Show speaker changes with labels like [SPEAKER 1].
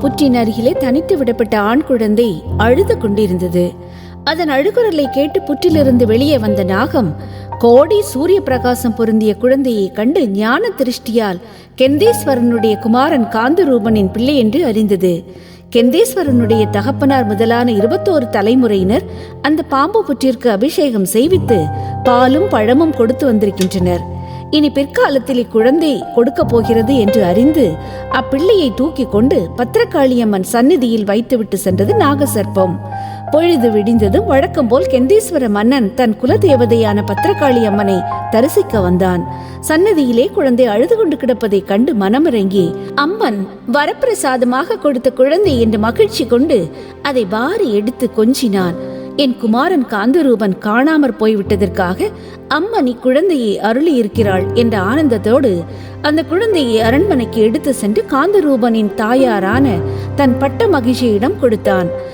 [SPEAKER 1] புற்றின் அருகிலே தனித்து விடப்பட்ட ஆண் குழந்தை அழுது கொண்டிருந்தது. அதன் அழுகுரலை கேட்டு புற்றிலிருந்து வெளியே வந்த நாகம் கோடி சூரிய பிரகாசம் பொருந்திய குழந்தையை கண்டு ஞான திருஷ்டியால் கெந்தேஸ்வரனுடைய குமாரன் காந்தரூபனின் பிள்ளை என்று அறிந்தது. கெந்தேஸ்வரனுடைய தகப்பனார் முதலான இருபத்தோரு தலைமுறையினர் அந்த பாம்பு புற்றிற்கு அபிஷேகம் செய்வித்து பாலும் பழமும் கொடுத்து வந்திருக்கின்றனர். இனி பிற்காலத்தில் இக்குழந்தை கொடுக்க போகிறது என்று அறிந்து அப்பிள்ளையை தூக்கி கொண்டு பத்திரகாளியம்மன் சந்நிதியில் வைத்துவிட்டு சென்றது நாகசர்ப்பம். பொழுது விடிந்ததும் வழக்கம் போல் கெந்தீஸ்வர மன்னன் தன் குலதேவதையான பத்திரகாளி அம்மனை தரிசிக்க வந்தான். சன்னதியிலே குழந்தை அழுது கொண்டு கிடப்பதைக் கண்டு மனமிறங்கி அம்மன் வரப்பிரசாதமாக கொடுத்த குழந்தை என்று மகிழ்ச்சி கொண்டு அதை வாரி எடுத்து கொஞ்சினான். என் குமாரன் காந்தரூபன் காணாமற் போய்விட்டதற்காக அம்மணி குழந்தையை அருளி இருக்கிறாள் என்ற ஆனந்தத்தோடு அந்த குழந்தையை அரண்மனைக்கு எடுத்து சென்று காந்தரூபனின் தாயாரான தன் பட்ட மகிழ்ச்சியிடம் கொடுத்தான்.